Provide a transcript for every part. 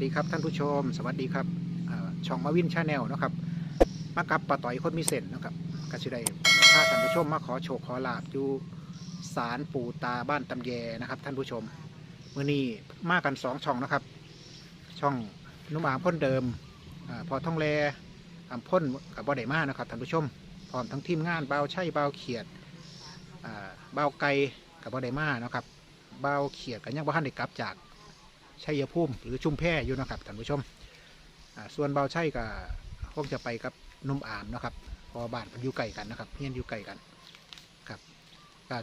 สวัสดีครับท่านผู้ชม สวัสดีครับช่องมาวินชาแนลนะครับ มากับปาต่อยคนมีเส้นนะครับก็จะได้ถ้าท่านผู้ชมมาขอโชคขอลาบอยู่ศาลปู่ตาบ้านตำแยนะครับ ท่านผู้ชมมื่อนี้มากันสองช่องนะครับ ช่องนุ่มอามพ่นเดิมอพอท่องแลอามพ่นกับบอดมานะครับท่านผู้ชมพร้อมทั้งทีมงานเบาใช่เบาเขียดเบาไก่กับบอดมานะครับเบาเขียดกันยังบ่ทันได้กลับจาก ชัยภูมิหรือชุมแพอยู่นะครับท่านผู้ชมส่วนเบาชัยก็คงจะไปกับนุ่มอามนะครับพอบ้านมันอยู่ไกลกันนะครับเฮียนอยู่ไกลกันครับ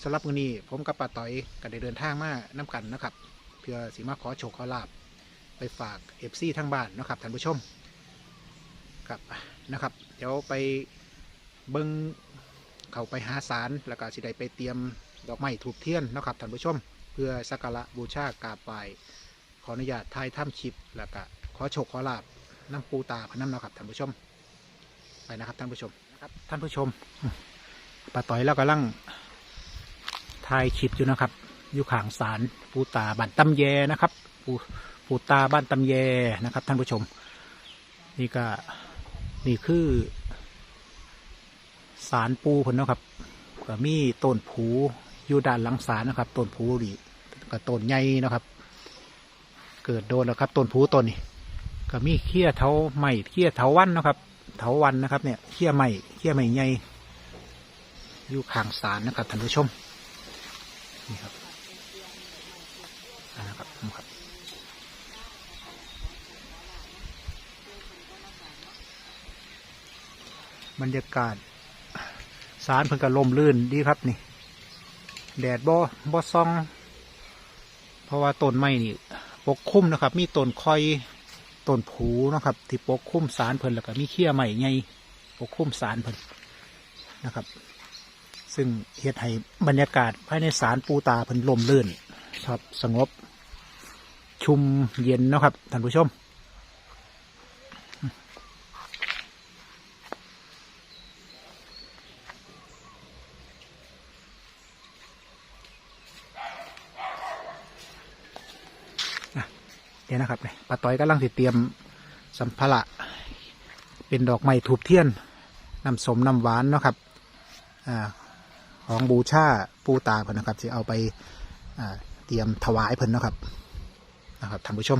สำหรับมื้อนี้ผมกับป้าต้อยก็ได้เดินทางมาน้กันนะครับ เพื่อสิมาขอโชคขอลาบไปฝากเอฟซีทางบ้านนะครับท่านผู้ชมครับนะครับ เดี๋ยวไปเบิ้งเขาไปหาสารแล้วก็สิได้ไปเตรียมดอกไม้ถูกเทียนนะครับท่านผู้ชม เพื่อสักการะบูชากราบไหว้ ออนุญาตถ่ายถ้ำคลิปแล้วก็ขอโชคขอลาบน้ำปูตาพะน้ำเนาะครับท่านผู้ชม ไปนะครับท่านผู้ชมนะครับท่านผู้ชมป้าต่อยแล้วกำลังถ่ายคลิปอยู่นะครับ อยู่ข้างศาลปูตาบ้านตำแยนะครับ ปูปูตาบ้านตำแยนะครับ ท่านผู้ชม นี่ก็นี่คือศาลปูผลเนาะครับก็มีต้นผูอยู่ด้านหลังศาลนะครับต้นผูนี่ก็ต้นใหญ่เนาะครับ เกิดโดนแล้วครับต้นผูต้นนี่ก็มีเขี้ยเถาไม้เขี้ยเถาวันนะครับเถาวันนะครับเนี่ยเขี้ยไม้เขี้ยไม้ใหญ่อยู่ข้างศาลนะครับท่านผู้ชมนี่ครับนะครับครับบรรยากาศศาลเพิ่นก็ลมลื่นดีครับนี่ แดดบ่บ่ซอง เพราะว่าต้นไม้นี่ ปกคลุมนะครับ มีต้นคอยต้นผูนะครับ ที่ปกคลุมสารเพิ่นแล้วก็มีเขี้ยใหม่ไงปกคลุมสารเพิ่นนะครับ ซึ่งเฮ็ดให้บรรยากาศภายในสารปูตาเพิ่นลมลื่นครับ สงบ ชุมเย็นนะครับท่านผู้ชมี่นะครับเนี่ยป้าต้อยกำลังสิเตรียมสัมภาระเป็นดอกไม้ถูบเทียนน้ำสมน้ำหวานเนาะครับอของบูชาปูตาเพิ่นนะครับจะเอาไปเตรียมถวายเพิ่นนะครับนะครับท่านผู้ชม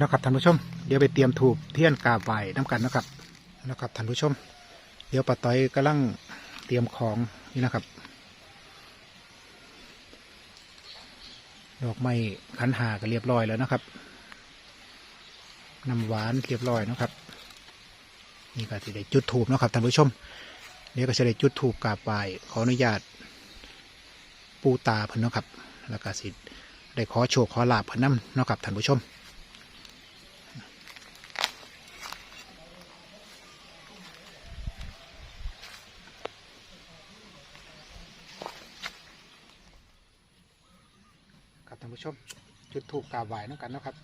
นะครับท่านผู้ชม เดี๋ยวไปเตรียมถูกเทียนกาบไหวน้ำกันนะครับนะครับท่านผู้ชม เดี๋ยวป้าต้อยกำลังเตรียมของนี่นะครับ ดอกไม้ขันหาก็เรียบร้อยแล้วนะครับน้ำหวานเรียบร้อยนะครับ นี่ก็จะได้จุดถูกนะครับท่านผู้ชมเดี๋ยวก็จะได้จุดถูกกาบไหวขออนุญาตปูตาเพิ่นนะครับ แล้วก็สิได้ขอโชคขอลาบเพิ่นนำนะครับท่านผู้ชม ครับท่านผู้ชม จุด ถูกกราบไหวน้ำกันนะครับ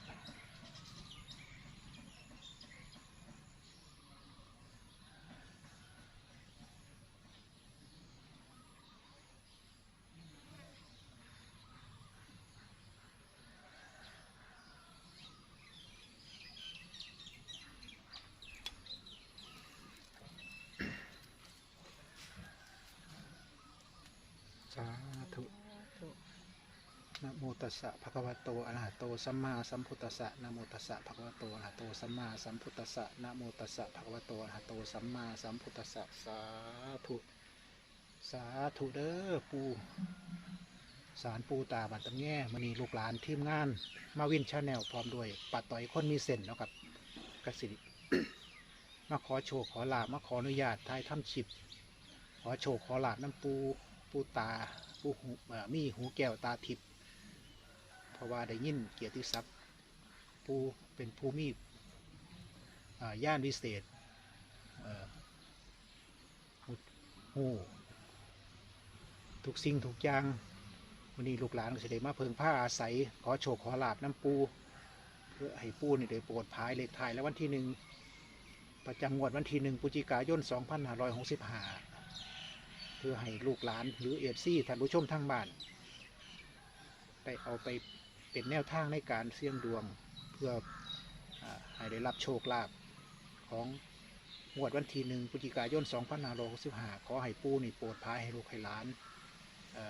สา นะโมตัสสะภะคะวะโตอะระหะโตสัมมาสัมพุทธัสสะนะโมตัสสะภะคะวะโตอะระหะโตสัมมาสัมพุทธัสสะนะโมตัสสะภะคะวะโตอะระหะโตสัมมาสัมพุทธัสสะสาธุสาธุเด้อปูสารปูตาบันตำแง่มณีลูกหลานทีมงาน มาวินชาแนลพร้อมด้วยปัดต่อยคนมีเส้นเนาะครับกสิมาขอโชคขอลาบมาขออนุญาตทายถ้ำฉิบ ขอโชคขอลาบน้ำปูปูตาปูหูเอ่อมีหูแก้วตาทิพย เพราะว่าได้ยินเกียรติศัพท์ปูเป็นผู้มีอ่าย่านวิเศษเอ่อหูทุกสิ่งทุกอย่างวันนี้ลูกหลานก็จะได้มาเพิงผ้าอาศัย ขอโชคขอลาบน้ำปู เพื่อให้ปูนี่ได้โปรดภายเลขท้ายแล้ววันที่หนึ่งประจำงวดวันที่หนึ่งพฤศจิกายน 2565 เพื่อให้ลูกหลานหรือเอฟซีท่านผู้ชมทางบ้าน ได้เอาไป เป็นแนวทางในการเสี่ยงดวงเพื่ออให้ได้รับโชคลาภของงวดวันที่หนึ่งพฤศจิกายน2565ขอให้ปูนี่โปรดภายให้ลูกให้หลาน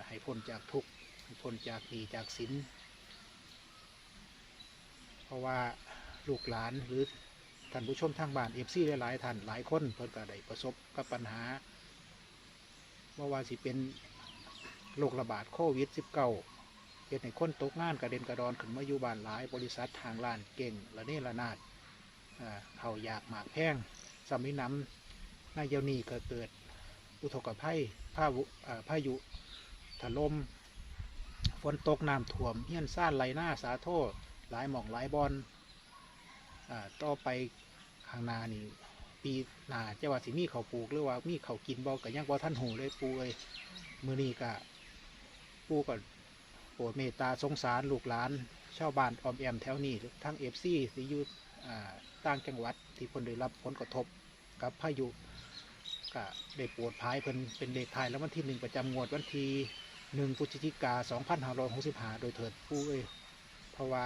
ให้พ้นจากทุกข์ให้พ้นจากหนีจากสินเพราะว่าลูกหลานหรือท่านผู้ชมทางบ้านเอฟซีหลายๆท่านหลายคนเพิ่นก็ได้ประสบกับปัญหาว่าว่าสิเป็นโรคระบาดโควิด -19 เป็นให้คนตกงานกระเด็นกระดอนขึ้นมาอยู่บ้านหลายบริษัททางร้านเก่งและเนระนาดเขาอยากหมากแพงสามิน้ำนายเยานีก็เกิดอุทกภัยพายุพายุถล่มฝนตกน้ำท่วมเฮียนซ่านไหลหน้าสาโทษหลายหมองหลายบอลอ่าต่อไปข้างนานี่ปีหน้าจะว่าสิมีเขาวปลูกหรือว่ามีเขาวกินบอกกับยังบ่ท่านหูเลยปูเอ้ยมือนี้ก็ปูก็โปรดเมตตาสงสารลูกหลานชาวบ้านออมแอมแถวนี้ทั้งเอฟซีที่อยู่อ่าต่างจังหวัดที่เพิ่นได้รับผลกระทบกับพายุก็ได้ปรดภายเพิ่นเป็นเลขท้ายแล้ววันที่หนึ่งประจำงวดวันที่หนึ่งพฤศจิกา2565โดยเถิดปูเอ้ยเพราะว่า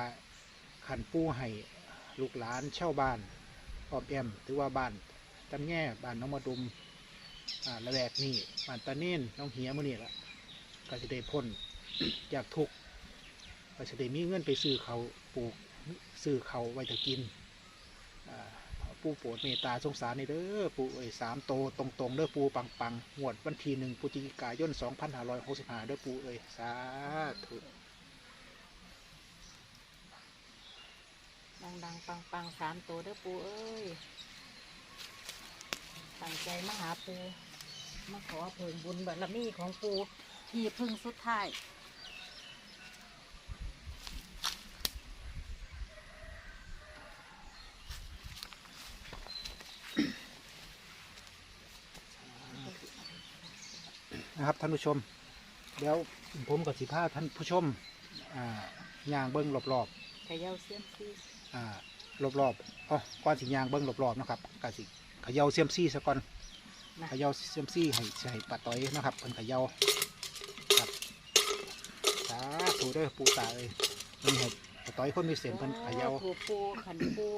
ขันปู้ให้ลูกหลานเช่าบ้านออมแอมหรือว่าบ้านตำแง่บ้านน้องมาดุมอ่าละแวกนี่บ้านตาเน่นน้องเหียมื่อนี่ละก็จะได้พ้น จากทุกข์ก็จะได้มีเงินไปซื้อเขาปลูกซื้อเขาไว้จะกินปูโปรดเมตตาสงสารในเด้อปูเอ้ยสามโตตรงๆเด้อปูปังปังๆงวดวันที่หนึ่งพฤศจิกายน2565เด้อปูเอ้ยสาธุดังดังปังปังสามตัวเด้อปูเอ้ยตั้งใจมาหาปูมาขอเพิ่งบุญบารมีของปูที่พึ่งสุดท้าย นะครับท่านผู้ชม เดี๋ยวผมกับสิพาท่านผู้ชมอ่าย่างเบิ้งรอบเขย่าเสียมซีๆอ่ารอบๆอ๋อก่อนสิย่างเบิ้งรอบๆนะครับกสิเขย่าเซียมซี่ซะก่อนนะเขย่าเซียมซี่ให้ใส่ปลาต้อยนะครับเพิ่นเขย่าครับสาธุเด้อปูตาเอ้ยนี่ให้ปลาต้อยคนมีเสียงเพิ่นเขย่าถูกปูขันปู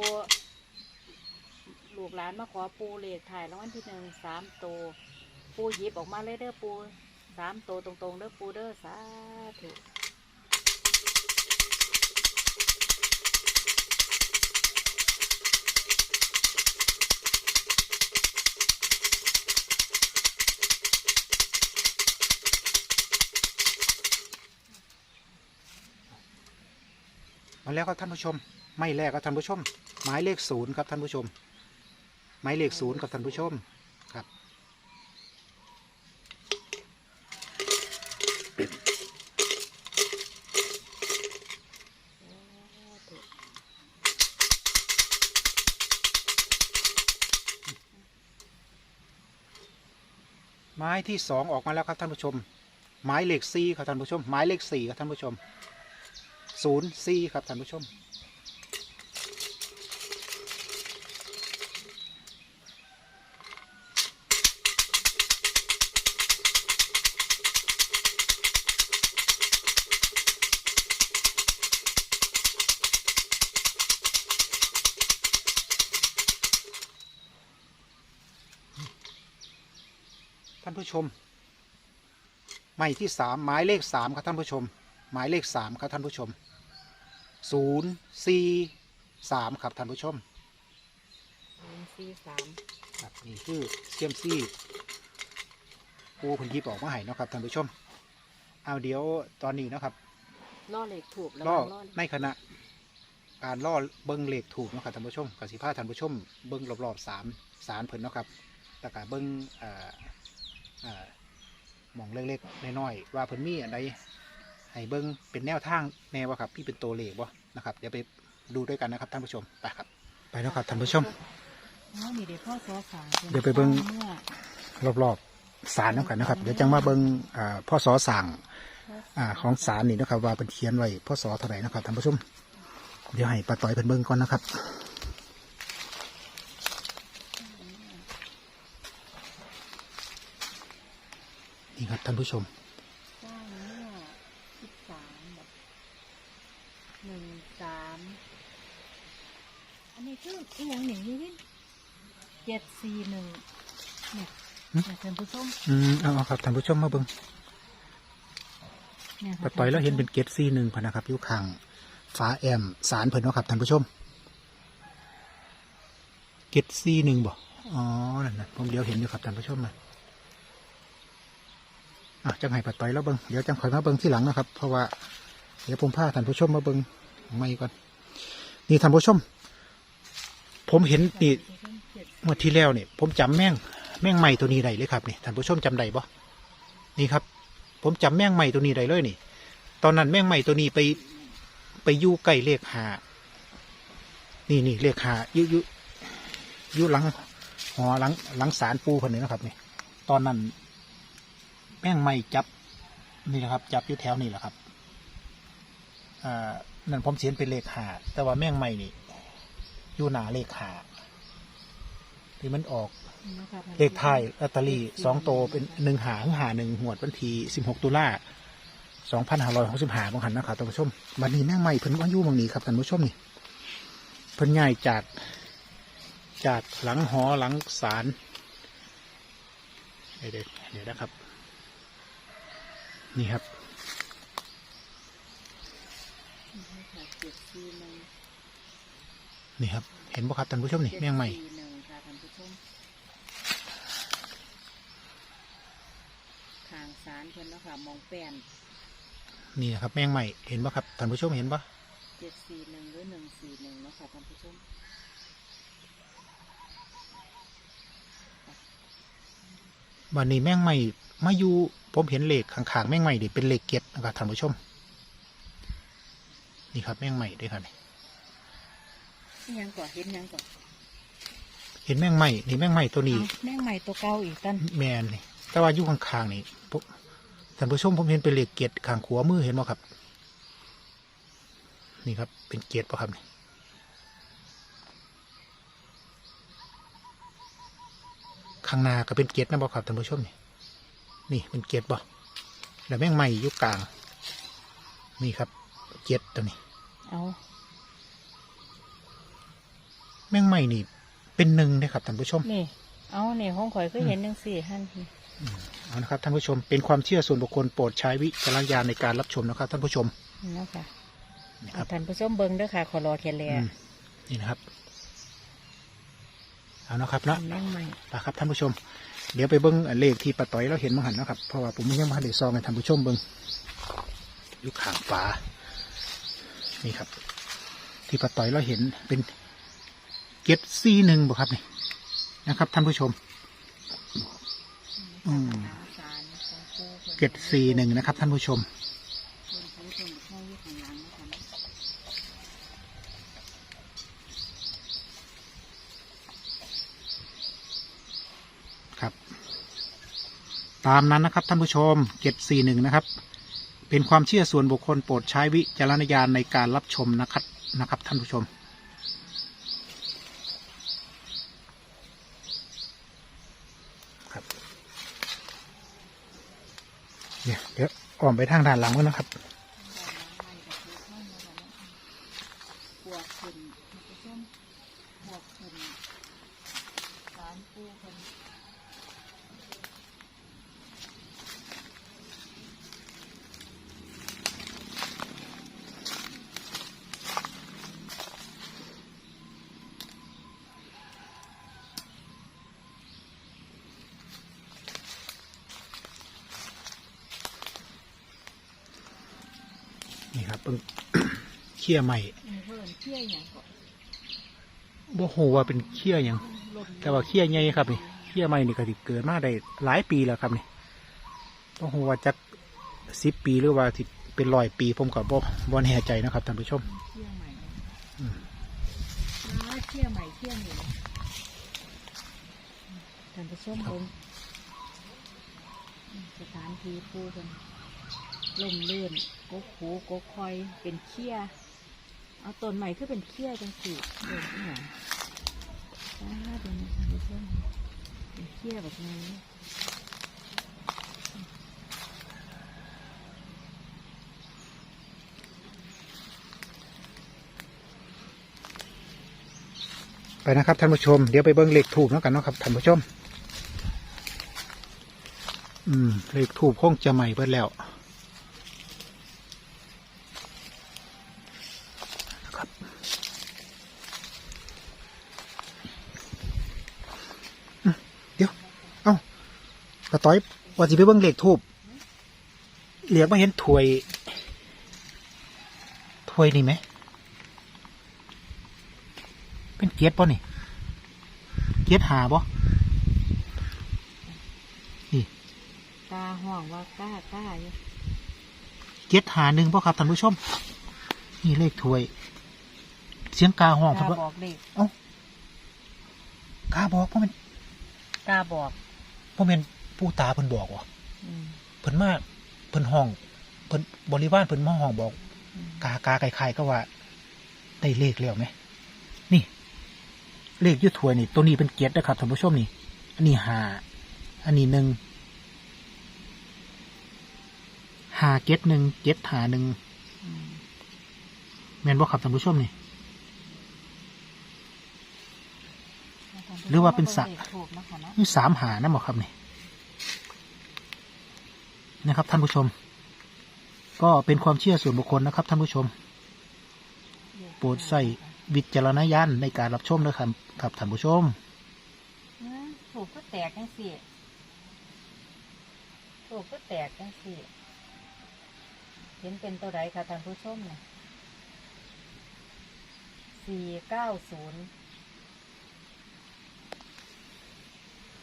ลูกหลานมาขอปูเลขถ่ายรางวัลที่หนึ่งสามตัว ปูหยิบออกมาเลยเด้อปูสามตัวตรงๆเด้อปูเด้อสาธุมาแล้วครับท่านผู้ชม ไม่แรกครับท่านผู้ชม หมายเลขศูนย์ครับท่านผู้ชม หมายเลขศูนย์ครับท่านผู้ชม ที่สองออกมาแล้วครับท่านผู้ชม หมายเลขสี่ครับท่านผู้ชม หมายเลขสี่ครับท่านผู้ชมศูนย์สี่ครับท่านผู้ชม ท่านผู้ชมหมายที่สามหมายเลขสามครับท่านผู้ชม หมายเลขสามครับท่านผู้ชมศูนย์สี่สามครับท่านผู้ชมศูนย์สี่สามครับนี่คือเซียมซี่ปูเพิ่นหยิบออกมาให้เนาะครับท่านผู้ชม เอาเดี๋ยวตอนนี้เนาะครับล่อเหล็กถูกแล้วล่อล่อเหล็กในขณะ การล่อเบิ้งเหล็กถูกเนาะครับท่านผู้ชมกสิพาท่านผู้ชม เบิ้งรอบๆสามสารเพิ่นเนาะครับแต่กาเบิ้งอ่าอ่าห มองเล็กๆน้อยๆว่าเพิ่นมีอันใดให้เบิ้งเป็นแนวทางแนวว่าครับพี่เป็นตัวเลขบ่นะครับเดี๋ยวไปดูด้วยกันนะครับท่านผู้ชมไปครับ ไปเนาะครับท่านผู้ชมอ๋อนี่เดี๋ยวพ่อซอสามเดี๋ยวไปเบิ่งเมื่อรอบๆสารน้ำกันนะครับ เดี๋ยวจังมาเบิงอ่าพ่อสอสั่งอ่าของสารนี่นะครับ ว่าเป็นเขียนไว้พ่อสอเท่าไหร่นะครับท่านผู้ชม เดี๋ยวให้ป้าต่อยเพิ่นเบิ่งก่อนนะครับ นี่ครับท่านผู้ชมสร้างเมื่อสิบสามแบบหนึ่งสามอันนี้คืออีหยังหนึ่งนี่วินเจ็ดสี่หนึ่งเนี่ยหึเนี่ยท่านผู้ชมอืมเอาเอาครับท่านผู้ชมมาเบิ่งเนี่ยป้าต่อยแล้วเห็นเป็นเกตซีหนึ่งพะนะครับอยู่ข้างฟ้าแอมสารเพิ่นเนาะครับท่านผู้ชมเกตซีหนึ่งบ่อ๋อนั่นนะผมเดี๋ยวเห็นอยู่ครับท่านผู้ชมนะ อะจังให้ป้าต่อยแล้วเบิงเดี๋ยวจังคอยมาเบิงที่หลังนะครับ เพราะว่าเดี๋ยวผมพาท่านผู้ชมมาเบิงไม่ก่อน นี่ท่านผู้ชม ผมเห็นนี่เมื่อที่แล้วเนี่ยผมจำแม่งแม่งใหม่ตัวนี้ได้เลยครับนี่ท่านผู้ชมจำได้บ่นี่ครับ ผมจำแม่งใหม่ตัวนี้ได้เลยนี่ ตอนนั้นแม่งใหม่ตัวนี้ไปไปยู่ใกล้เลขหานี่นี่เลขหาอยู่อยู่อยู่หลังหอหลังหลังสารปูคนนี้นะครับนี่ตอนนั้น แม่งใหม่จับนี่นะครับ จับอยู่แถวนี่แหละครับอ่านั่นผมเสียนเป็นเลขหาแต่ว่าแม่งใหม่นี่อยู่หนาเลขหาที่มันออกนะคะท่านผู้ชมเลขท้ายลอตเตอรี่สองโตวเป็นหนึ่งหาหาหนึ่งหวดวันที่สิบหกตุลาสองพันห้าร้อยหกสิบห้าบางหันนะครับท่านผู้ชมวันนี้แม่งใหม่เพิ่นว่าอยู่บางนี้ครับท่านผู้ชมนี่เพิ่นง่ายจากจากหลังหอหลังศาลเดี๋ยวเดี๋ยวเดี๋ยวนะครับ นี่ครับเจ็ดสี่หนึ่งนี่ครับ เห็นบ่ครับท่านผู้ชมนี่แม่งใหม่เจ็ดสี่หนึ่งค่ะท่านผู้ชมทางสารเพิ่นเนาะค่ะมองแป้นนี่นะครับแม่งใหม่เห็นบ่ครับท่านผู้ชมเห็นบ่เจ็ดสี่หนึ่งหรือหนึ่งสี่หนึ่งเนาะค่ะท่านผู้ชมวันนี้แม่งใหม่มาอยู่ ผมเห็นเลขข้างๆแม่งใหม่ดิเป็นเลขเก็ดนะครับท่านผู้ชม นี่ครับแม่งใหม่ด้วยครับนี่นี่ยังก่อนเห็นยังก่อนเห็นแม่งใหม่นี่แม่งใหม่ตัวนี้เอาแม่งใหม่ตัวเก่าอีกตันแมนนี่แต่ว่าอยู่ข้างๆนี่ปุ๊บท่านผู้ชมผมเห็นเป็นเลขเก็ดข้างขวามือเห็นบ่ครับ นี่ครับ เป็นเก็ดป่ะครับนี่ข้างหน้าก็เป็นเก็ดนะบ่ครับท่านผู้ชมนี่ นี่เป็นเก็ดบ่แล้วแม่งใหม่อยู่กลาง นี่ครับเก็ดตัวนี้ เอาแม่งใหม่นี่ เป็นหนึ่งนะครับท่านผู้ชม นี่ เอาเนี่ยห้องข่อยก็เห็นหนึ่งสี่ท่านนี่เอานะครับท่านผู้ชม เป็นความเชื่อส่วนบุคคลโปรดใช้วิจารณญาณในการรับชมนะครับท่านผู้ชมเนาะค่ะนี่คเอารับท่านผู้ชมเบิ้งเด้อค่ะ ขอรอเทียนเลยอืมนี่นะครับ เอานะครับเนาะแม่งใหม่นะครับท่านผู้ชม เดี๋ยวไปเบิ้งเลขที่ปะต้อยเราเห็นมาหันนะครับ เพราะว่าผมยังไม่ได้ซองให้ท่านผู้ชมเบิ้งอยู่ข้างฝานี่ครับ ที่ปะต้อยเราเห็นเป็นเก็ตซีหนึ่งบ่ครับนี่นะครับท่านผู้ชมอืมเก็ตซีหนึ่งนะครับท่านผู้ชม เพิ่นท่านผู้ชมเข้าอยู่ข้างหลังนะคะ ครับ ตามนั้นนะครับท่านผู้ชมเกจีหนึ่งนะครับ เป็นความเชื่อส่วนบุคคลโปรดใช้วิจารณญาณในการรับชมนะครับนะครับ ท่านผู้ชมครับเนี่ยเดี๋ยวอ้อมไปทางด้านหลังกันนะครับวกขึ้นท่านผู้ชมบวกขึ้นสารปูเพิ่น นี่ครับเพิ่งเขี้ยใหม่มีเพิ่นเที่ยอย่างก่อนบ่โหว่าเป็นเขี้ยหยังลมแต่ว่าเขี้ยใหญ่ครับนี่เขี้ยใหม่นี่ก็สิเกิดมาได้หลายปีแล้วครับนี่บ่ฮู้ว่าจักสิบปีหรือว่าสิเป็นร้อยปีผมก็บ่บ่แน่ใจนะครับท่านผู้ชมเที่ยใหม่อืมอ่าเที่ยใหม่เที่ยใหม่ท่านผู้ชมเบิ่งสถานที่ปูเป็น ล่มลื่นกกหูกกคอยเป็นเขี้ยเอาต้นใหม่คือเป็นเขี้ยจังสิเดินที่ไหนอ่าเดินท่านผู้ชมเป็นเขี้ยแบบนี้ไปนะครับท่านผู้ชมเดี๋ยวไปเบิ้งเลขถูกแล้วกันเนาะครับท่านผู้ชม อืมเลขถูกคงจะใหม่เบิดแล้วนะครับอืมเดี๋ยว เอ้า ตาต้อยว่าสิไปเบิ้งเลขถูกเหลียกมาเห็นถ้วยถ้วยนี่ไหม เป็นเกียรติป่ะนี่ เกียรติหาป่ะกาห่วงว่ากล้ากล้าอยู่เกียรติหาหนึ่งป่ะครับท่านผู้ชม นี่เลขถวย เสียงกาห้องกาเพิ่นว่าบอกเลขกาบอกพ่อเป็นกาบอกพ่อเป็น ผู้ตาเพิ่นบอกวะอืมเพิ่นมาเพิ่นห้องเพิ่นบริวารเพิ่นมาห้องบอกอืมกากาไก่ไข่ก็ว่า ได้เลขแล้วไหมนี่ เลขอยุถวยนี่ ตัวนี้เป็นเกียรตินะครับท่านผู้ชมนี่ อันนี้หาอันนี้หนึ่งหาเกียรติหนึ่งเกียรติหาหนึ่งอืมแม่นบ่ครับท่านผู้ชมนี่ หรือว่าเป็นสัตว์ถูกนะคะเนาะนี่สามหานะหมอครับนี่ นะครับท่านผู้ชม ก็เป็นความเชื่อส่วนบุคคลนะครับท่านผู้ชม โปรดใส่วิจารณญาณในการรับชมนะครับครับท่านผู้ชมถูกก็แตกจังสิถูกก็แตกจังสิเห็นเป็นตัวใดคะท่านผู้ชมเนี่ยสี่เก้าศูนย์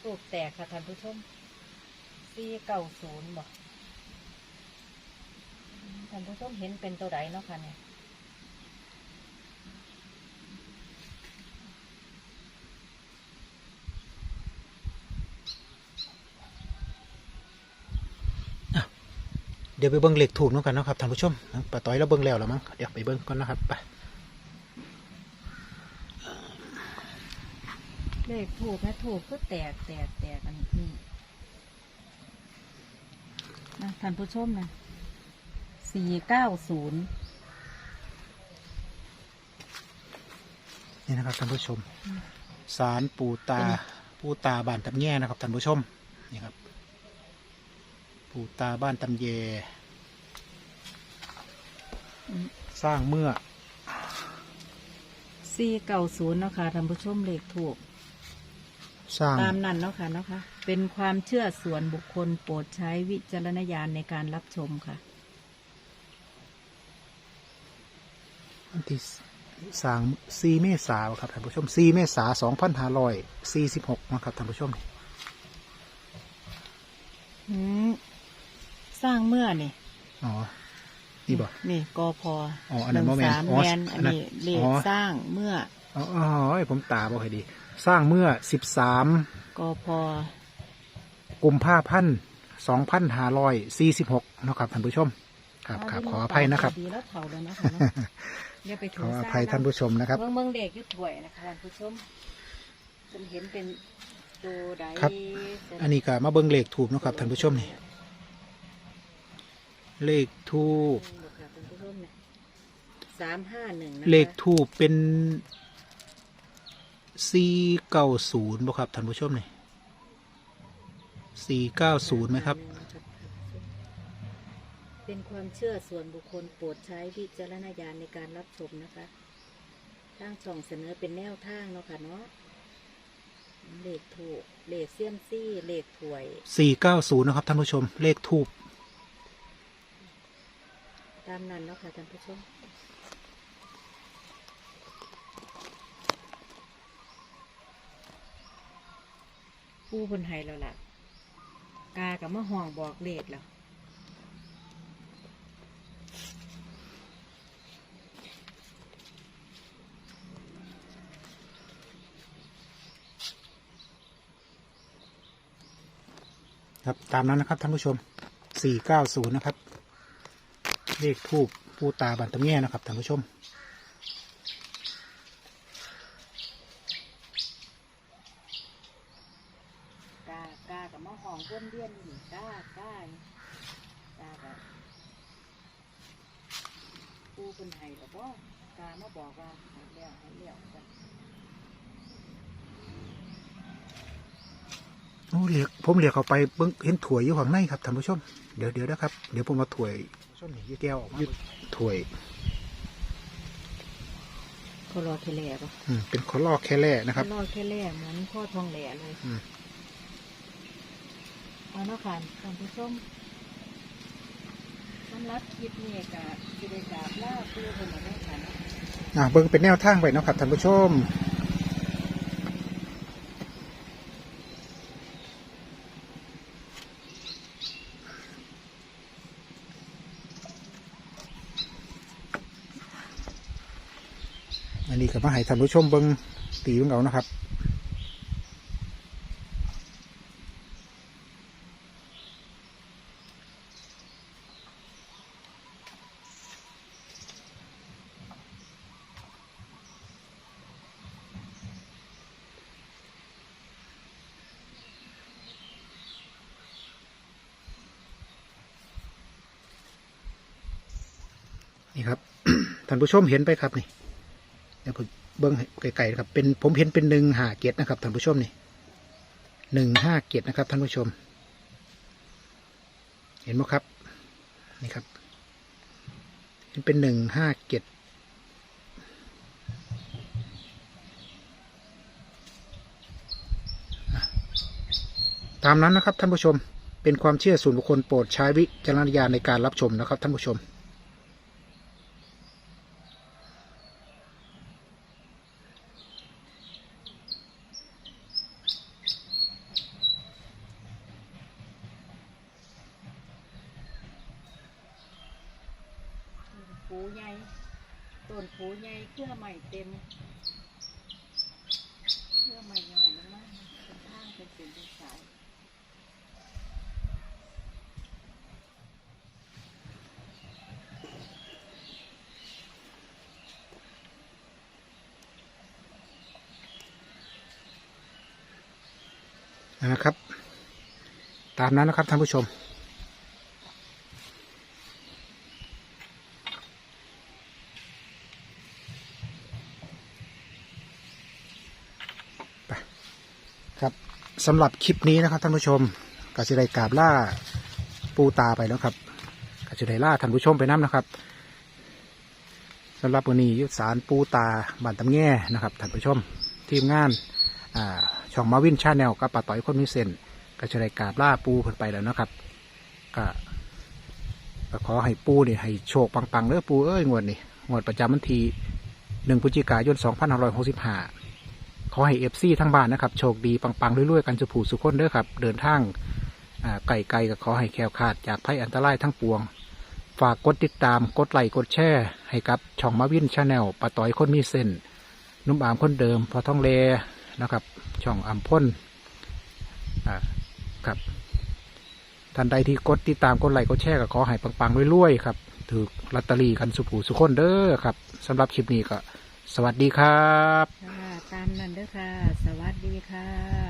ถูกแตกค่ะท่านผู้ชมสี่เก้าศูนย์บอก ท่านผู้ชมเห็นเป็นตัวใดเนาะค่ะเนี่ยเดี๋ยวไปเบิ้งเลขถูกน้องกันเนาะครับท่านผู้ชมป้าต้อยเราเบิ้งแล้วแล้วมั้งเดี๋ยวไปเบิ้งก่อนนะครับไปเลขถูกนะถูกก็แตกแตกแตกอันนี้นะท่านผู้ชมนะ สี่เก้าศูนย์นี่นะครับท่านผู้ชม สารปูตาปูตาบ้านตำแย่นะครับท่านผู้ชมนี่ครับ ปูตาบ้านตำแยสร้างเมื่อสี่เก้าศูนย์เนาะค่ะท่านผู้ชมเลขถูก สร้างตามนั้นเนาะค่ะเนาะค่ะเป็นความเชื่อส่วนบุคคลโปรดใช้วิจารณญาณในการรับชมค่ะ อันที่สร้างซีเมษาครับท่านผู้ชมซีเมษาสองพันห้าร้อยสี่สิบหกนะครับท่านผู้ชมอืมสร้างเมื่อนี่อ๋อนี่บ่นี่กอพออ๋ออันหนั้นึ่นงบ่แม่นสามอ๋อแมนอัอันนนั้นนี้เลขอ๋อสร้างเมื่ออ๋ออ๋อผมตาบ่ค่อยดี สร้างเมื่อสิบสามกอพอกุมภาพันธ์สองพันห้าร้อยสี่สิบหกนะครับท่านผู้ชม ครับครับขออภัยนะครับ ดีแล้วเถ่าเลยนะคะเนาะอย่าไปขถือออสร้างภัยท่านผู้ชมนะครับ เมืองเมืองเด็กอยุดถ่วยนะคะท่านผู้ชมจนเห็นเป็นตัวใดครับ อันนี้ก็มาเบิ้งเลขถูกนาะครับท่านผู้ชมนี่เลขทูบสามห้าหนึ่งเลขทูบเป็นสี่เก้าศูนย์บ่ครับท่านผู้ชมนี่สี่เก้าศูนย์ไหมครับ เป็นความเชื่อส่วนบุคคลโปรดใช้วิจารณญาณในการรับชมนะคะทางช่องเสนอเป็นแนวทางเนาะค่ะเนาะเลขถูกเลขเซียมซี่เลขถวยสี่เก้าศูนย์นะครับท่านผู้ชม เลขทูบตามนั้นเนาะค่ะท่านผู้ชมปูบนไห้แล้วล่ะ กากับมะห่วงบอกเลขแล้ว ครับตามนั้นนะครับท่านผู้ชม 490 นะครับ เลขทูบปูตาบันตะแง่นะครับท่านผู้ชม กากากับมะหองก้นเลี้ยนนี่กากานี่กากับปูเป็นไห้หรอบ่กามาบอกว่าให้แล้วให้แล้วจ้ะ โอ้ เหลียกผมเหลียกเข้าไปเบิ่งเห็นถั่วยอยู่ข้างในครับท่านผู้ชม เดี๋ยวเดี๋ยวนะครับ เดี๋ยวผมเอาถั่วยส้มนี่ยี่แก้วออกมายึดถั่วยเขารอแค่แล่ปะอืมเป็นขอลอกแค่แร่นะครับเขารอแค่แล่เหมือนข้อทองแหล่เลยอืมเอาเนาะค่ะท่านผู้ชมสำหรับคลิปนี้ก็สิได้กราบลาปูเพิ่นมาได้ค่ะเนาะอ่าเบิ่งเป็นแนวทางไปเนาะครับท่านผู้ชม อันนี้ก็มา ให้ท่านผู้ชมเบิ่งตีเบิ่งเอานะครับ นี่ครับท่านผู้ชมเห็นไปครับนี่ เบิ้งไกลๆครับ เป็นผมเห็นเป็นหนึ่งห้าเกียรนะครับท่านผู้ชมนี่หนึ่งห้าเกียรนะครับท่านผู้ชม เห็นไหมครับนี่ครับเห็นเป็นหนึ่งห้าเกียรตามนั้นนะครับท่านผู้ชมเป็นความเชื่อส่วนบุคคลโปรดใช้วิจารณญาณในการรับชมนะครับท่านผู้ชม ปูใหญ่ต้นปูใหญ่เครือใหม่เต็มเครือใหม่ย่อยลงมาเป็นทางเป็นเป็นเป็นสาย นะครับ ตามนั้นนะครับท่านผู้ชม ครับสำหรับคลิปนี้นะครับท่านผู้ชมก็จะไดกาบล่าปูตาไปแล้วครับก็จะไดล่าท่านผู้ชมไปน้ำนะครับสำหรับวันนี้ยุทธสารปูตาบันตำแง่นะครับท่านผู้ชมทีมงาน ช่องมาวินชาแนลกับป้าต่อยคนมีเส้นก็จะได้กราบล่าปูเพิ่นไปแล้วนะครับก็ก็ขอให้ปูนี่ให้โชคปังๆเด้อปูเอ้ยงวดนี่งวดประจำวันที่หนึ่งพฤศจิกายน 2565 ขอให้เอฟซีทั้งบ้านนะครับ โชคดีปังๆรวยๆกันสุผูสุขคนเด้อครับ เดินทางไก่ไกลก็ขอให้แคล้วคลาดจากภัยอันตรายทั้งปวง ฝากกดติดตามกดไลค์กดแชร์ ให้กับช่องมาวินชาแนลป้าต่อยคนมีเส้นนุ่มอามคนเดิมพอท่องเลนะครับ ช่องอัมพ่นครับท่านใดที่กดติดตามกดไลค์กดแชร์ก็ขอให้ปังๆรวยๆครับถือลอตเตอรี่กันสุผูสุคนเด้อครับสำหรับคลิปนี้ก็ สวัสดีครับ ค่ะตามนั้นเด้อค่ะ สวัสดีค่ะ